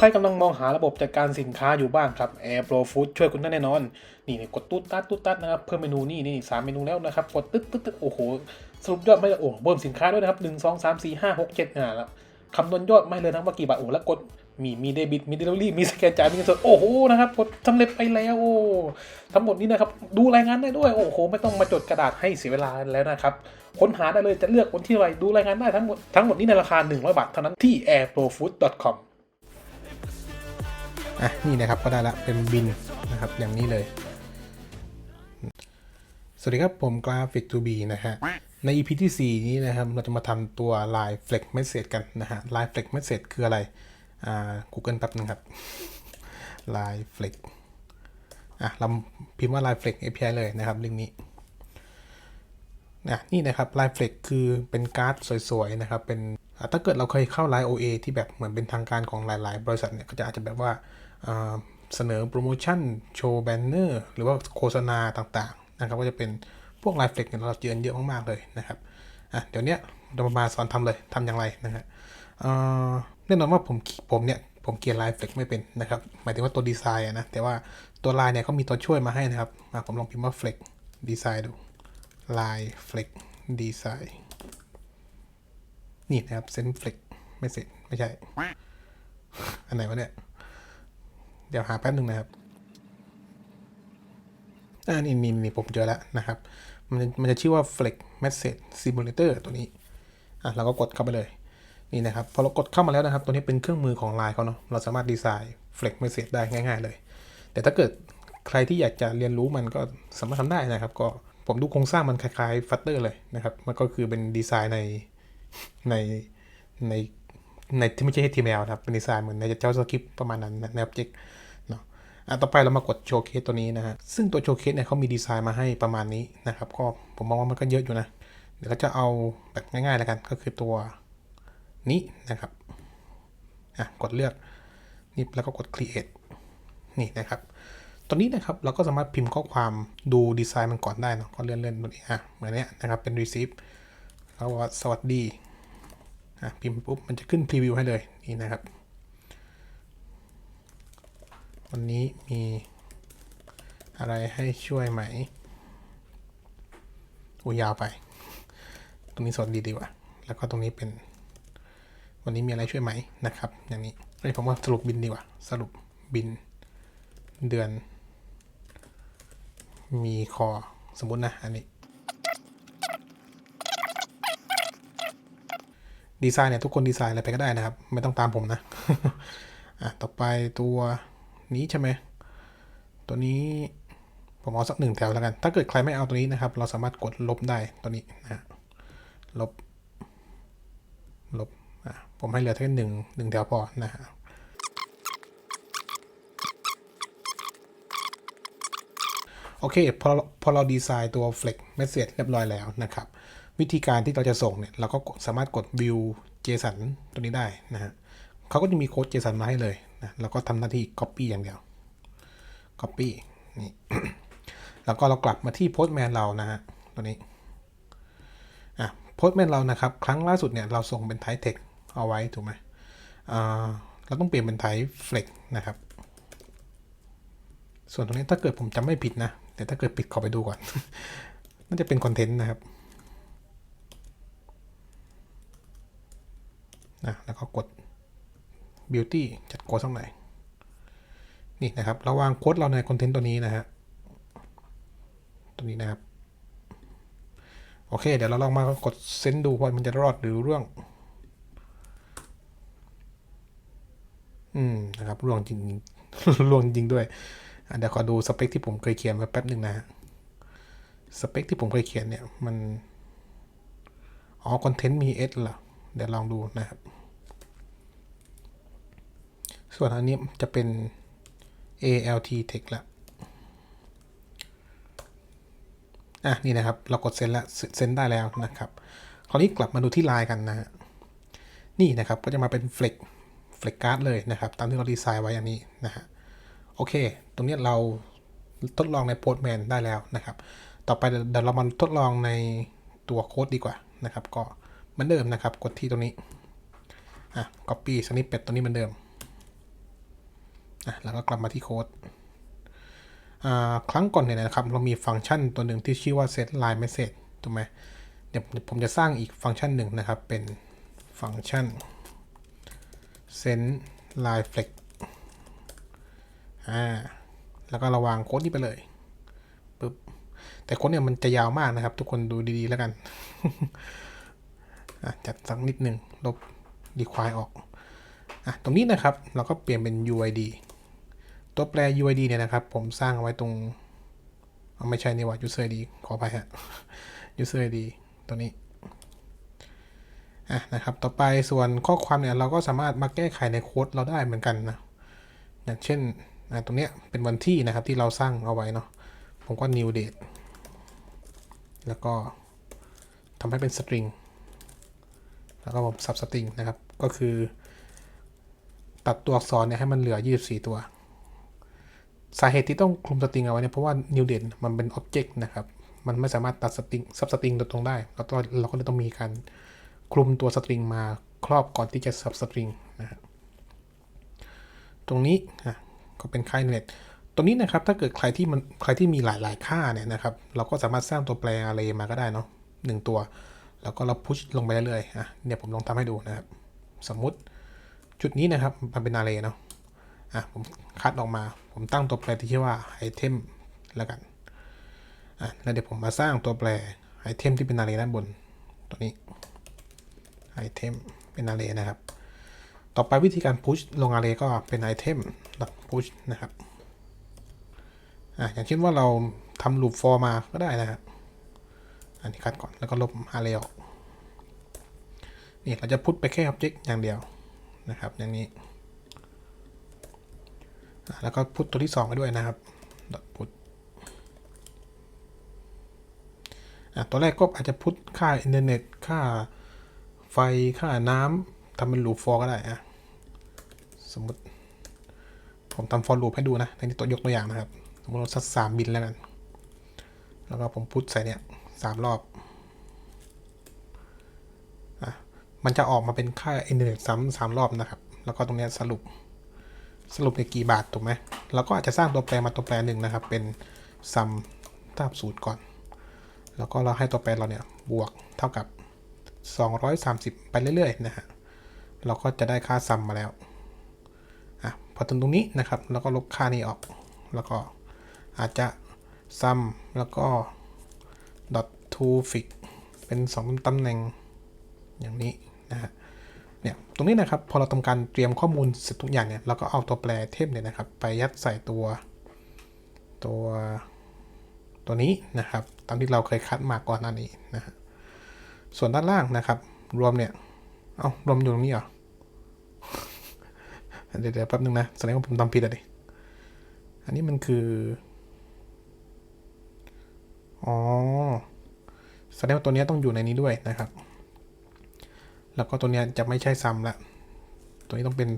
ใครกำลังมองหาระบบจัดการสินค้าอยู่บ้างครับ Air Pro Food ช่วยคุณได้แน่นอนนี่นี่กดตุ๊ดตัดตุ๊ดตัดนะครับ เพิ่มเมนูนี่นี่สามเมนูแล้วนะครับ กดตึ๊ดตึ๊ดตึ๊ดโอ้โห สรุปยอดไม่ได้โอ้เพิ่มสินค้าด้วยนะครับหนึ่งสองสามสี่ห้าหกเจ็ดอ่าแล้วคำนวณยอดไม่เลยนะว่ากี่บาทโอ้แล้วกดมีมีเดบิตมีเดลิเวอรี่มีสแกนจ่ายมีเงินสดโอ้โหนะครับกดสำเร็จไปแล้วโอ้ทั้งหมดนี้นะครับดูรายงานได้ด้วยโอ้โหไม่ต้องมาจดกระดาษให้เสียเวลาแล้วนะครับค้นหาได้เลยจะเลือกวันที่อะไรดูรายงานได้ทั้งหมดทั้งหมดนี้ในราคา 100 บาทเท่านั้นที่ airprofood.com อะนี่นะครับก็ได้ละเป็นบินนะครับอย่างนี้เลย สวัสดีครับผมกราฟิก 2B นะฮะใน EP ที่ 4 นี้นะครับเราจะมาทำตัว Line Flex Message กันนะฮะ Line Flex Message คืออะไรอ่า Google แป๊บนึงครับ Line Flex อะเราพิมพ์ว่า Line Flex API เลยนะครับลิงก์นี้นะนี่นะครับ Line Flex คือเป็นการ์ดสวยๆนะครับเป็นถ้าเกิดเราเคยเข้า Line OA ที่แบบเหมือนเป็นทางการของหลาย ๆ บริษัทเนี่ยก็จะอาจจะแบบว่า เสนอโปรโมชั่นโชว์แบนเนอร์หรือว่าโฆษณาต่างๆนะครับก็จะเป็นพวก Line Flex เนี่ยเราเจอเยอะมากๆเลยนะครับอะเดี๋ยวนี้เรามาสอนทำเลยทำอย่างไรนะฮะแน่นอนว่าผมผมเนี่ยผมเขียน Line Flex ไม่เป็นนะครับหมายถึงว่าตัวดีไซน์นะแต่ว่าตัว Line เนี่ยเขามีตัวช่วยมาให้นะครับผมลองพิมพ์ว่า Flex Design ดู Line Flex Design นี่นะครับ Send Flex ไม่เสร็จไม่ใช่ อันไหนวะเนี่ย เดี๋ยวหาแป๊บหนึ่งนะครับอ่านี่นี่นี่ผมเจอแล้วนะครับ มันจะมันจะชื่อว่า Flex Message Simulator ตัวนี้อะเราก็กดเข้าไปเลยนี่นะครับพอเรากดเข้ามาแล้วนะครับ ตัวนี้เป็นเครื่องมือของ Line เขาเนาะเราสามารถดีไซน์ Flex Message ได้ง่ายๆเลย แต่ถ้าเกิดใครที่อยากจะเรียนรู้มันก็สามารถทำได้นะครับ ก็ผมดูโครงสร้างมันคล้ายๆ Flutter เลยนะครับ มันก็คือเป็นดีไซน์ในในในในที่ไม่ใช่ HTML นะครับ เป็นดีไซน์เหมือนใน JavaScript ประมาณนั้นใน Object อะต่อไปเรามากดโชว์เคสตัวนี้นะฮะ ซึ่งตัวโชว์เคสเนี่ยเขามีดีไซน์มาให้ประมาณนี้นะครับ ก็ผมมองว่ามันก็เยอะอยู่นะ เดี๋ยวก็จะเอาแบบง่ายๆแล้วกัน ก็คือตัวนี้นะครับ อะ กดเลือก นี่แล้วก็กด create นี่นะครับตัวนี้นะครับเราก็สามารถพิมพ์ข้อความดูดีไซน์มันก่อนได้เนะก็เลื่อนๆตัวนี้อะเหมือนเนี้ยนะครับเป็น receive แล้วก็สวัสดีอะพิมพ์ปุ๊บมันจะขึ้นพรีวิวให้เลยนี่นะครับ วันนี้มีอะไรให้ช่วยไหมอูยาวไป ตรงนี้สวัสดีดีกว่า แล้วก็ตรงนี้เป็น วันนี้มีอะไรช่วยไหมนะครับ อย่างนี้เอ้ยผมว่าสรุปบินดีกว่า สรุปบิน เดือน มีคอสมมตินะ อันนี้ ดีไซน์เนี่ยทุกคนดีไซน์อะไรไปก็ได้นะครับ ไม่ต้องตามผมนะ อะ ต่อไปตัว นี้ใช่ไหม ตัวนี้ผมเอาสักหนึ่งแถวแล้วกัน ถ้าเกิดใครไม่เอาตัวนี้นะครับ เราสามารถกดลบได้ตัวนี้นะฮะลบ ลบอะผมให้เหลือแค่หนึ่งหนึ่งแถวพอนะฮะโอเคพอพอเราดีไซน์ตัว Flex Message เรียบร้อยแล้วนะครับ วิธีการที่เราจะส่งเนี่ย เราก็สามารถกด View JSON ตัวนี้ได้นะฮะ เขาก็จะมีโค้ด JSON มาให้เลยนะแล้วก็ทำหน้าที่ Copy อย่างเดียว Copy นี่แล้วก็เรากลับมาที่ Postman เรานะฮะตัวนี้อะ Postman เรานะครับ ครั้งล่าสุดเนี่ยเราส่งเป็น Type Text เอาไว้ถูกไหมอ่าเราต้องเปลี่ยนเป็น Type Flex นะครับ ส่วนตรงนี้ถ้าเกิดผมจำไม่ผิดนะแต่ถ้าเกิดผิดขอไปดูก่อนน่าจะเป็นคอนเทนต์นะครับนะแล้วก็กด beauty จัดโค้ดสักหน่อยนี่นะครับเราวางโค้ดเราในคอนเทนต์ตัวนี้นะฮะตัวนี้นะครับ โอเค เดี๋ยวเราลองมากดเซนดูว่ามันจะรอดหรือร่วงอืมนะครับร่วงจริงร่วงจริงด้วยเดี๋ยวขอดูสเปคที่ผมเคยเขียนไว้แป๊บหนึ่งนะฮะสเปคที่ผมเคยเขียนเนี่ยมันอ๋อคอนเทนต์มี S เหรอเดี๋ยวลองดูนะครับ ส่วนอันนี้จะเป็น ALT text ละอะนี่นะครับ เรากดเซ็นแล้วเซ็นได้แล้วนะครับคราวนี้กลับมาดูที่ลน์กันนะฮะนี่นะครับก็จะมาเป็น Flex Flex Card เลยนะครับ ตามที่เราดีไซน์ไว้อันนี้นะฮะโอเค ตรงนี้เราทดลองใน Postman ได้แล้วนะครับ ต่อไปเดี๋ยวเรามาทดลองในตัวโค้ดดีกว่านะครับ ก็เหมือนเดิมนะครับ กดที่ตรงนี้อะ copy snippet ตัวนี้เหมือนเดิม อะแล้วก็กลับมาที่โค้ดครั้งก่อนเนี่ยนะครับ เรามีฟังก์ชันตัวหนึ่งที่ชื่อว่า set line message ถูกไหมเดี๋ยวผมจะสร้างอีกฟังก์ชันหนึ่งนะครับ เป็นฟังก์ชัน send line flex อ่าแล้วก็ระวางโค้ดนี้ไปเลยปึ๊บแต่โค้ดเนี่ยมันจะยาวมากนะครับ ทุกคนดูดีๆแล้วกันจัดสักนิดหนึ่งลบ require ออกอตรงนี้นะครับ เราก็เปลี่ยนเป็น UID ตัวแปร UID เนี่ยนะครับ ผมสร้างเอาไว้ตรงเอาไม่ใช่นี่ว่า user ID ขอไปฮะ user ID ตัวนี้อะนะครับ ต่อไปส่วนข้อความเนี่ยเราก็สามารถมาแก้ไขในโค้ดเราได้เหมือนกันนะ อย่างเช่นอะตรงเนี้ยเป็นวันที่นะครับที่เราสร้างเอาไว้เนาะ ผมก็ new date แล้วก็ทำให้เป็น string แล้วก็ผม sub string นะครับ ก็คือ ตัดตัวอักษรเนี่ยให้มันเหลือ 24 ตัว สาเหตุที่ต้องคลุมสตริงเอาไว้เนี่ยเพราะว่า new date มันเป็น object นะครับ มันไม่สามารถตัดสตริง sub string โดยตรงได้ แล้วก็เราก็เลยต้องมีการคลุมตัวสตริงมาครอบก่อนที่จะ sub string นะครับตรงนี้อะก็เป็นค่า init ตรงนี้นะครับถ้าเกิดใครที่มันใครที่มีหลาย ๆ ค่าเนี่ยนะครับ เราก็สามารถสร้างตัวแปร array มาก็ได้เนาะหนึ่งตัว แล้วก็เราพุชลงไปเรื่อยๆอะเนี่ยผมลองทำให้ดูนะครับ สมมุติจุดนี้นะครับมันเป็น array เนาะ อะผมคัดออกมา ผมตั้งตัวแปรที่ชื่อว่า item แล้วกันอะแล้วเดี๋ยวผมมาสร้างตัวแปร item ที่เป็น array ด้านบนตัวนี้ item เป็น array นะครับ ต่อไปวิธีการ push ลง array ก็เป็น item push นะครับอะอย่างเช่นว่าเราทำ loop for มาก็ได้นะครับอันนี้คัดก่อนแล้วก็ลบ array ออกนี่เราจะพุทไปแค่ object อย่างเดียวนะครับ อย่างนี้ แล้วก็พุทตัวที่2ไปด้วยนะครับ put อะตัวแรกก็อาจจะพุทค่าอินเทอร์เน็ต ค่าไฟ ค่าน้ำทำเป็น loop for ก็ได้อะสมมติผมทำ for loop ให้ดูนะในนี้ตัวยกตัวอย่างนะครับ สมมติเราสักสามบินแล้วกัน แล้วก็ผมพุทใส่เนี่ยสามรอบอะมันจะออกมาเป็นค่าอินเทอร์เน็ตซ้ำสามรอบนะครับ แล้วก็ตรงเนี้ยสรุป สรุปในกี่บาทถูกไหมเราก็อาจจะสร้างตัวแปรมาตัวแปรหนึ่งนะครับ เป็นซัมตามสูตรก่อน แล้วก็เราให้ตัวแปรเราเนี่ยบวกเท่ากับ 230 ไปเรื่อยๆนะฮะเราก็จะได้ค่าซัมมาแล้วอะพอถึงตรงนี้นะครับแล้วก็ลบค่านี้ออก แล้วก็อาจจะซัมแล้วก็ dot to fix เป็น 2 ตำแหน่งอย่างนี้นะฮะ ตรงนี้นะครับ พอเราทำการเตรียมข้อมูลเสร็จทุกอย่างเนี่ยเราก็เอาตัวแปรเทมเนี่ยนะครับ ไปยัดใส่ตัวตัวตัวนี้นะครับ ตามที่เราเคยคัดมาก่อนหน้านี้นะฮะส่วนด้านล่างนะครับ รวมเนี่ย เอารวมอยู่ตรงนี้เหรอเดี๋ยวแป๊บนึงนะแสดงว่าผมทำผิดอะดิอันนี้มันคือ อ๋อ แสดงว่าตัวนี้ต้องอยู่ในนี้ด้วยนะครับ แล้วก็ตัวนี้จะไม่ใช่ซัมละ ตัวนี้ต้องเป็น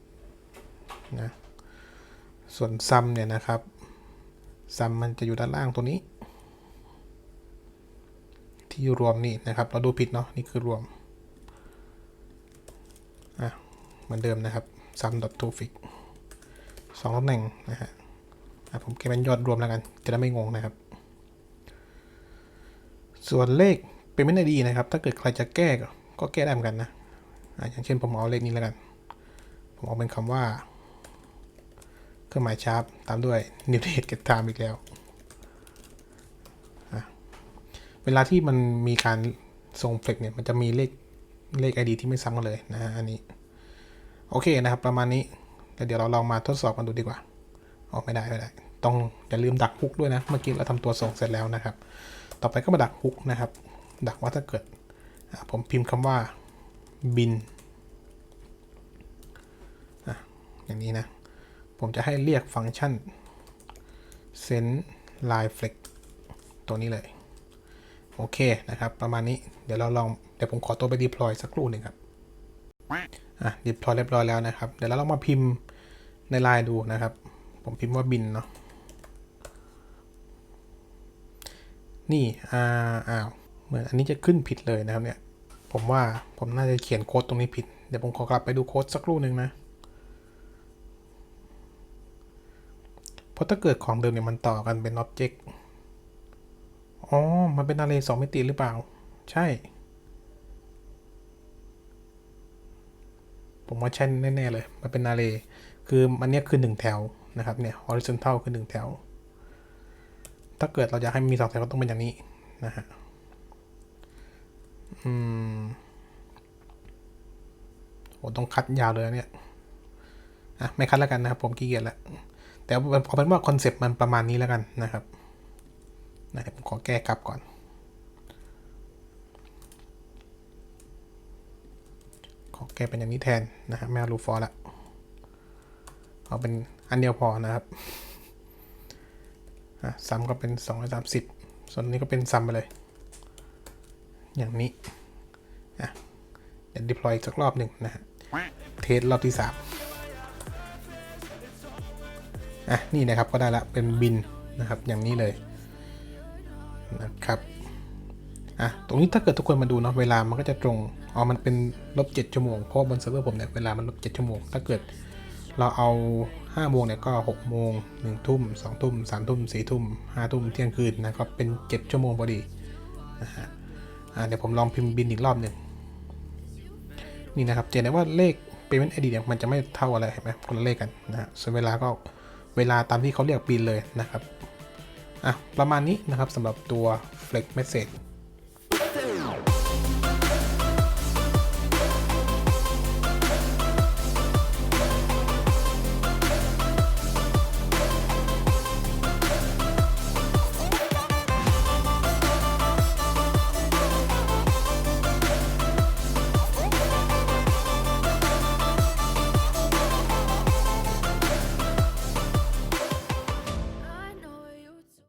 230 นะ ส่วนซัมเนี่ยนะครับซัมมันจะอยู่ด้านล่างตัวนี้ ที่รวมนี่นะครับ เราดูผิดเนาะ นี่คือรวม อะ เหมือนเดิมนะครับ sum dot to fix สองตำแหน่งนะฮะผมเก็บเป็นยอดรวมแล้วกัน จะได้ไม่งงนะครับ ส่วนเลข เป็นไม่ได้ดีนะครับ ถ้าเกิดใครจะแก้ก็แก้ได้เหมือนกันนะอย่างเช่นผมเอาเลขนี้แล้วกัน ผมเอาเป็นคำว่า เครื่องหมายชาร์ปตามด้วย new date get time อีกแล้ว เวลาที่มันมีการส่งเฟกเนี่ย มันจะมีเลขเลข ID ที่ไม่ซ้ำกันเลยนะอันนี้ โอเคนะครับ ประมาณนี้แล้วเดี๋ยวเราลองมาทดสอบกันดูดีกว่าออกไม่ได้ไม่ได้ ต้องอย่าลืมดักฮุกด้วยนะ เมื่อกี้เราทำตัวส่งเสร็จแล้วนะครับ ต่อไปก็มาดักฮุกนะครับ ดักว่าถ้าเกิดผมพิมพ์คำว่าบินอะอย่างนี้นะ ผมจะให้เรียกฟังก์ชัน send line flex ตัวนี้เลย โอเคนะครับ ประมาณนี้เดี๋ยวเราลอง เดี๋ยวผมขอตัวไป deploy สักครู่หนึ่งครับ อะ deploy เรียบร้อยแล้วนะครับ เดี๋ยวเราลองมาพิมพ์ในไลน์ดูนะครับ ผมพิมพ์ว่าบินเนาะนี่อ่าอ้าว เหมือนอันนี้จะขึ้นผิดเลยนะครับเนี่ย ผมว่าผมน่าจะเขียนโค้ดตรงนี้ผิด เดี๋ยวผมขอกลับไปดูโค้ดสักครู่หนึ่งนะ เพราะถ้าเกิดของเดิมเนี่ยมันต่อกันเป็น Object อ๋อ มันเป็น Array สองมิติหรือเปล่า ใช่ ผมว่าใช่แน่ๆเลย มันเป็น Array คือมันเนี้ยคือหนึ่งแถวนะครับเนี่ย horizontal คือหนึ่งแถว ถ้าเกิดเราอยากให้มีสองแถวก็ต้องเป็นอย่างนี้นะฮะ อืมโหต้องคัดยาวเลยเนี่ย อะ ไม่คัดแล้วกันนะครับ ผมขี้เกียจแล้วแต่เอาเป็นว่าคอนเซปต์มันประมาณนี้แล้วกันนะครับนะครับผมขอแก้กลับก่อน ขอแก้เป็นอย่างนี้แทนนะครับไม่เอารูฟอร์ละเอาเป็นอันเดียวพอนะครับอะซัมก็เป็น 230 ส่วนนี้ก็เป็นซัมไปเลย อย่างนี้อะเดี๋ยว deploy อีกสักรอบหนึ่งนะฮะเทสรอบที่3อะนี่นะครับก็ได้ละเป็นบินนะครับอย่างนี้เลยนะครับอะตรงนี้ถ้าเกิดทุกคนมาดูเนาะเวลามันก็จะตรงอ๋อมันเป็นลบเจ็ดชั่วโมงเพราะบนเซิร์ฟเวอร์ผมเนี่ยเวลามันลบเจ็ดชั่วโมงถ้าเกิดเราเอา5้าโมงเนี่ยก็6กโมงหนึ่งทุ่มสองทุ่มสามทุ่มสี่ทุ่มห้าทุ่มเที่ยงคืนนะครับเป็น7ชั่วโมงพอดีนะฮะ เดี๋ยวผมลองพิมพ์บินอีกรอบหนึ่งนี่นะครับจะเห็นได้ว่าเลข payment id เนี่ยมันจะไม่เท่าอะไรเห็นไหมคนละเลขกันนะฮะส่วนเวลาก็เวลาตามที่เขาเรียกบินเลยนะครับอะประมาณนี้นะครับสำหรับตัว Flex Message